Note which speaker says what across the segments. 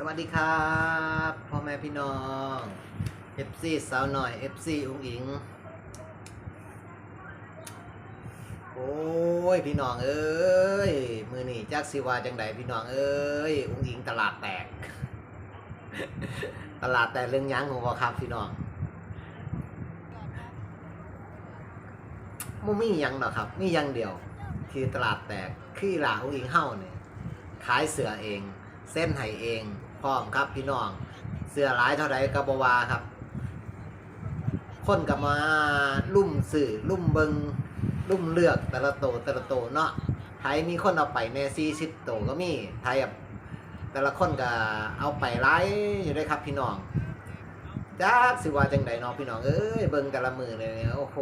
Speaker 1: สวัสดีครับพ่อแม่พี่น้อง FC สาวหน่อย FC อุ้งอิง โอ้ยพี่น้องเอ้ยมือนี่จักสิว่าจังใดพี่น้องเอ้ยอุ้งอิงตลาดแตก ตลาดแตกเรื่องยังของพ่อครับพี่น้องมันมียังหรอกครับมียังเดียว ที่ตลาดแตกคือหลาอุ้งอิงเฮ้าเนี่ยขายเสือเองเส้นไห้เอง พร้อมครับพี่น้อง เสือหลายเท่าไรกับบวาครับ คนกับมาลุ่มสื่อลุ่มเบิงลุ่มเลือกแต่ละโตวแต่ละโตวเนาะไทยมีคนเอาไปในซีสิบโตวก็มีไทยแบบแต่ละคนก็เอาไปไล่อยู่ด้วยครับพี่น้องจ้าสิว่าจังใดเนาะพี่น้องเอ้ยเบิ่งแต่ละมือเลยเนี่ยโอ้โห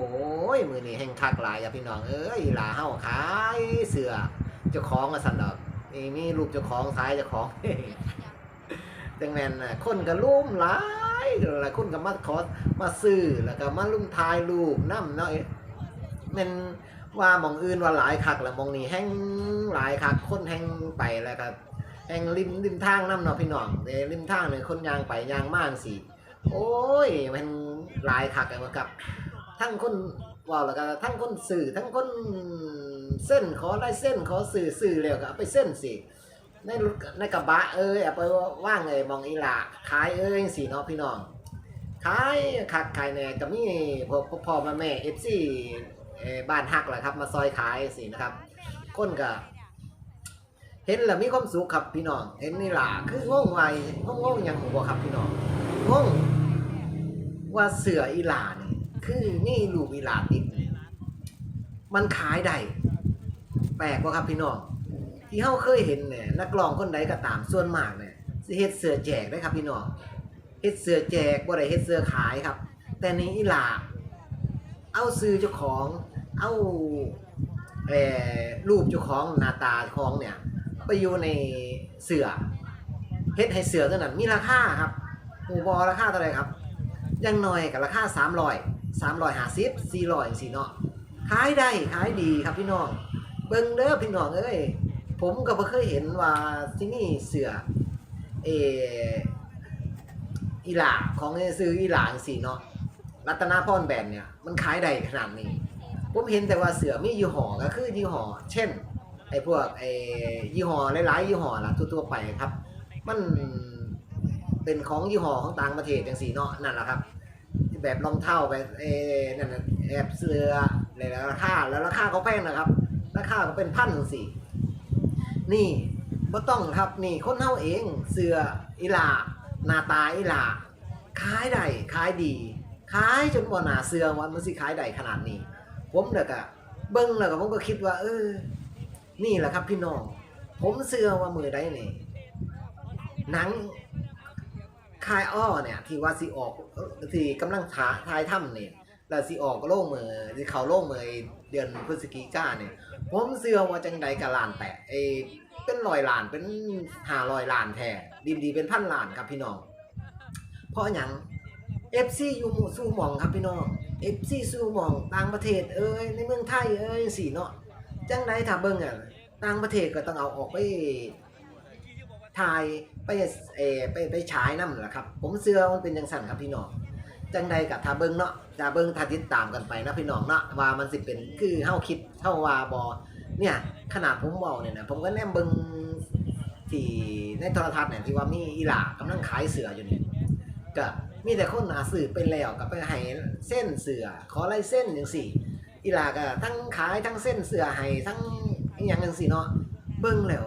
Speaker 1: มือนี้แห่งคักหลายอะพี่น้องเอ้ยหลาเฮาขายเสือเจ้าของอะสันดอกนี่มีรูปเจ้าของซ้ายเจ้าของ จังแมนนะคนก็ลุ่มหลายหลายคนก็มาขอมาซื้อแล้วก็มาลุ่มทายรูปน้ำเนาะแมันว่ามองอื่นว่าหลายคักแล้วมองนี้แห้งหลายคักคนแห้งไปแล้วก็แห้งริมริมทางน้ำเนาะพี่น้องแต่ริมทางเนี่ยคนยางไปยางมากสิโอ้ยมันหลายคักเลยกับ ทั้งคนว่าแล้วก็ทั้งคนสื่อทั้งคนเส้นขอลายเส้นขอสื่อสื่อแล้วก็ไปเส้นสิ ในรถในกระบะเอ้ยเอาไปว่างเลยมองอีหลาขายเอ้ยสิเนาะพี่น้องขายคักขายแหน่ก็มีพ่อพ่อมาแม่เอฟซีบ้านฮักแหละครับ มาซอยขายสินะครับคนก็เห็นแล้วมีความสุขครับพี่น้อง เห็นนี่ล่ะคืองงไว้งงงๆหยังบอกครับพี่น้องงงว่าเสืออีหลานี่คือนี่ลูกอีหลาติดมันขายได้แปลกว่าครับพี่น้อง ที่เฮาเคยเห็นเนี่ยนักร้องคนใดก็ตามส่วนมากเนี่ยสิเฮ็ดเสือแจกได้ครับพี่น้องเฮ็ดเสือแจกบ่ได้เฮ็ดเสือขายครับ แต่นี่อีหลาเอาซื้อเจ้าของ เอาเอ่อรูปเจ้าของหน้าตาของเนี่ยไปอยู่ในเสือเฮ็ดให้เสือตัวนั้นมีราคาครับหมู่บอราคาเท่าไหร่ครับยังน้อยกับราคา300 350 400สิเนาะขายได้ขายดีครับพี่น้องเบิ่งเด้อพี่น้องเอ้ย ผมก็บ่เคยเห็นว่าที่นี่เสือเอออีหลาของซื้ออีหลาจังสีเนาะรัตนาพรแบรนด์เนี่ยมันขายได้ขนาดนี้ ผมเห็นแต่ว่าเสือมียี่ห้อก็คือยี่ห้อเช่นไอ้พวกไอ้ยี่ห้อหลายๆยี่ห้อล่ะทั่วๆไปครับ มันเป็นของยี่ห้อของต่างประเทศจังซี่เนาะนั่นแหละครับ แบบรองเท้าแบบเออนั่นแอบเสือหลายๆราคาแล้วราคาเขาแพงนะครับ ราคาก็เป็นพันสิ นี่บ่ต้องครับนี่คนเฮาเองเสืออีหลาหน้าตาอีหลาขายได้ขายดีขายจนบ่นาเสือว่ามันสิขายได้ขนาดนี้ ผมเด็กอะเบิ่งแล้วก็ผมก็คิดว่า เออ นี่แหละครับพี่น้องผมเชื่อว่ามือได้นี่หนังคายอ้อเนี่ยที่ว่าสิออกที่กำลังถ่าทายถ้ำเนี่ยแล้วสิออกโล่งมือที่เขาโล่งมือเดือนพฤศจิกาเนี่ย ผมเชื่อว่าจังใดกะลานแตะเอเป็นร้อยลานเป็นหาร้อยลานแท้ดีดีเป็นพันลานครับพี่น้อง เพราะหยัง FC อยู่หมู่สู่หมองครับพี่น้อง FC สู่หมองต่างประเทศเอ้ยในเมืองไทยเอ้ยสิเนาะจังไดถ้าเบิ่งอะต่างประเทศก็ต้องเอาออกไปถ่ายไปเอไปไปฉายนำล่ะครับ ผมเชื่อมันเป็นจังซั่นครับพี่น้อง จังใดก็ถ้าเบิงเนาะถ้าเบิงถ้าติดตามกันไปนะพี่น้องเนาะว่ามันสิเป็นคือเฮาคิดเฮาว่าบ่เนี่ยขนาดผมเว้าเนี่ยนะผมก็แนมเบิงที่ในโทรทัศน์เนี่ยที่ว่ามีอีหลากำลังขายเสืออยู่เนี่ยก็มีแต่คนหาสื่อไปแล้วก็ไปให้เส้นเสือขอลายเส้นจังสี่อีหลาก็ทั้งขายทั้งเส้นเสือให้ทั้งอย่างจังสี่เนาะเบิงแล้ว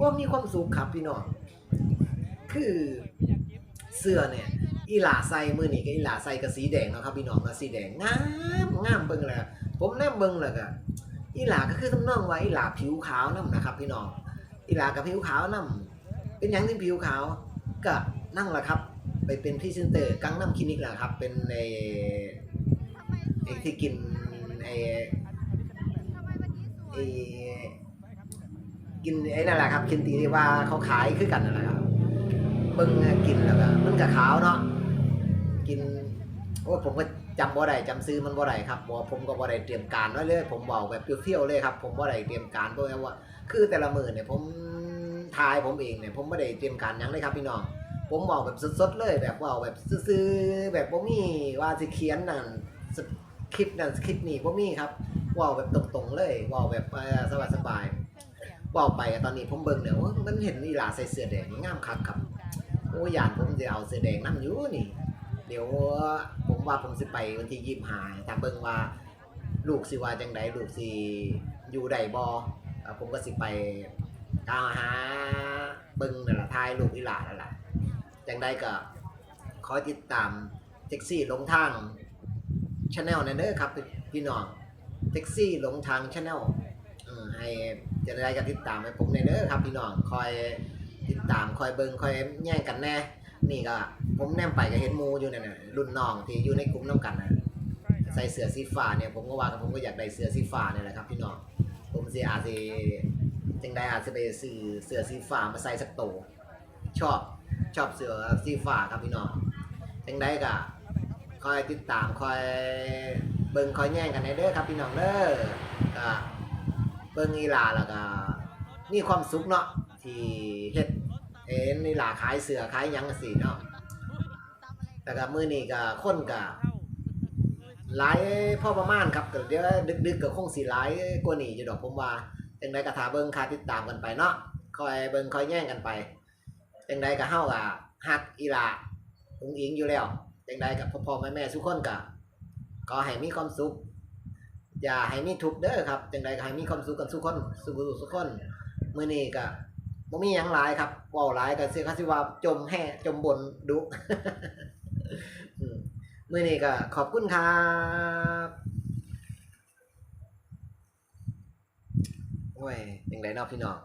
Speaker 1: ว่ามีความสุขครับพี่น้องคือเสือเนี่ย อีหลาใส่มือนี่ก็อีหลาใส่กับสีแดงเนาะครับพี่น้องนะสีแดงงามงามเบิ่งแล้วผมแนมเบิ่งแล้วก็อีหลาก็คือทำนองว่าอีหลาผิวขาวนํนะครับ พี่น้องอีหลากับผิวขาวนํเป็นยังที่ผิวขาวก็นั่งแหละครับ ไปเป็นพรีเซนเตอร์กังน้ำคลินิกแหละครับ เป็นในไอ้ที่กินไอ้ไอ้กินไอ้นั่นแหละครับกินตีที่ว่าเขาขายคือกันนั่นแหละครับเบิ่งกินแล้วก็มันก็ขาวเนาะ กิน โอ้ผมก็จำบ่ได้จำซื้อมันบ่ได้ครับบ่ผมก็บ่ได้เตรียมการไว้เลย ผมบอกแบบเที่ยวๆเลยครับ ผมบ่ได้เตรียมการเพราะว่า คือแต่ละมือเนี่ยผมทายผมเองเนี่ยผมไม่ได้เตรียมการยังเลยครับพี่น้องผมบอกแบบสดๆเลยแบบว่าแบบซื่อๆแบบบ่มีว่าสิเขียนนั่นสคลิปนั่นสคริปนี่บ่มีครับว่าแบบตรงๆเลยว่าแบบเอ่อสบายๆเว่าไปตอนนี้ผมเบิ่งเนี่ยโอ้ยมันเห็นอีหลาใส่เสื้อแดงนี่งามคักครับโอ้ยานผมจะเอาเสื้อแดงนํอยู่นี่ เดี๋ยวผมว่าผมสิไปวันที่ยี่สิบห้าถ้าเบิ่งว่าลูกสิว่าจังไดลูกสิอยู่ใดบ่อผมก็สิไปตามหาเบิ่งนั่นแหละทายลูกอีหลานั่นล่ะจังไดก็ขอติดตามแท็กซี่หลงทางชาแนลนั่นเด้อครับ พี่น้องแท็กซี่หลงทางชาแนลให้จะได้ก็ติดตามให้ผมในเด้อครับพี่น้องคอยติดตามคอยเบิ่งคอยแย่งกันแน่ นี่ก็ผมแนมไปก็เห็นหมูอยู่เนี่ยนะรุ่นน้องที่อยู่ในกลุ่มน้ำกันนะใส่เสื้อสีฟ้าเนี่ยผมก็ว่ากับผมก็อยากได้เสื้อสีฟ้าเนี่ยแหละครับพี่น้องผมสิอาจสิจังได้อาจจะไปซื้อเสื้อสีฟ้ามาใส่สักโตวชอบชอบเสื้อสีฟ้าครับพี่น้องจังได้ก็คอยติดตามคอยเบิ่งคอยแย่งกันในเด้อครับพี่น้องเด้อก็เบิ่งอีหลาแล้วก็มีความสุขเนาะที่เฮ็ดเห็ นี่หลาขายเสือขายยังสิเนาะแต่กับมือนี่ก็คนก็หลายพ่อประมาณครับก็เดี๋ยวดึกๆก็คงสิหลายกว่านี้อยู่ดอกผมว่าจังไดก็ถาเบิ่งคาติดตามกันไปเนาะคอยเบิ่งคอยแย่งกันไปจังไดก็เฮาก็ฮักอีหลาอุ้งอิงอยู่แล้วจังไดกับพ่อๆแม่ๆทุกคนก็ก็ให้มีความสุขอย่าให้มีทุกข์เด้อครับจังไดก็ให้มีความสุขกันทุกคนสุขทุกคนมื้อนี้ก็ บ่มีหยังหลายครับบ่อหลายก็สิเขาสิว่าจมแห่จมบนดุอืมมื้อนี้ก็ขอบคุณครับโอ้ยจังไดเนาะพี่น้อง